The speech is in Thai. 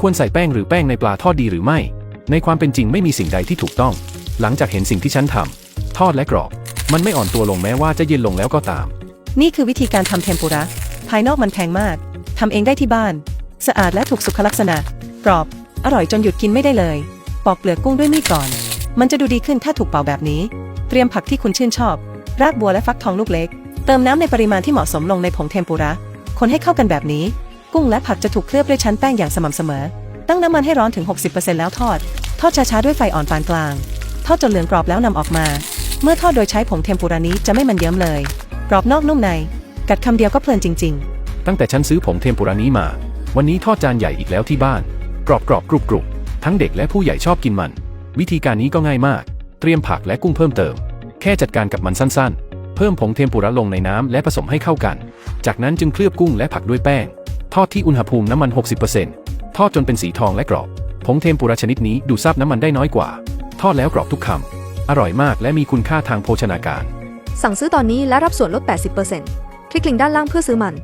ควรใส่แป้งหรือแป้งในปลาทอดดีหรือไม่ ในความเป็นจริงไม่มีสิ่งใดที่ถูกต้อง หลังจากเห็นสิ่งที่ฉันทำทอดและกรอบ มันไม่อ่อนตัวลงแม้ว่าจะเย็นลงแล้วก็ตาม นี่คือวิธีการทำเทมปุระ ภายนอกมันแพงมากทำเองได้ที่บ้าน สะอาดและถูกสุขลักษณะ กรอบ อร่อยจนหยุดกินไม่ได้เลย ปอกเปลือกกุ้งด้วยมีดก่อน มันจะดูดีขึ้นถ้าถูกเป่าแบบนี้ เตรียมผักที่คุณชื่นชอบ รากบัวและฟักทองลูกเล็ก เติมน้ำในปริมาณที่เหมาะสมลงในผงเทมปุระ คนให้เข้ากันแบบนี้ กุ้งและผักจะถูกเคลือบด้วยชั้นแป้งอย่างสม่ำเสมอ ตั้งน้ำมันให้ร้อนถึง 60%แล้วทอด ทอดช้าๆด้วยไฟอ่อนปานกลาง ทอดจนเหลืองกรอบแล้วนำออกมา เมื่อทอดโดยใช้ผงเทมปุระนี้จะไม่มันเยิ้มเลย กรอบนอกนุ่มใน กัดคำเดียวก็เพลินจริงๆตั้งแต่ฉันซื้อผงเทมปุระนี้มา วันนี้ทอดจานใหญ่อีกแล้วที่บ้าน กรอบกรอบกรุบกรุบทั้งเด็กและผู้ใหญ่ชอบกินมัน วิธีการนี้ก็ง่ายมาก เตรียมผักและกุ้งเพิ่มเติม แค่จัดการกับมันสั้นๆ เพิ่มผงเทมปุระลงในน้ำและผสมให้เข้ากัน จากนั้นจึงเคลือบกุ้งและผักด้วยแป้ง ทอดที่อุณหภูมิน้ำมัน 60%ทอดจนเป็นสีทองและกรอบ ผงเทมปุระชนิดนี้ดูดซับน้ำมันได้น้อยกว่า ทอดแล้วกรอบทุกคำ อร่อยมากและมีคุณค่าทางโภชนาการ สั่งซื้อตอนนี้และรับส่วนลด 80%คลิกลิงก์ด้านล่างเพื่อซื้อมัน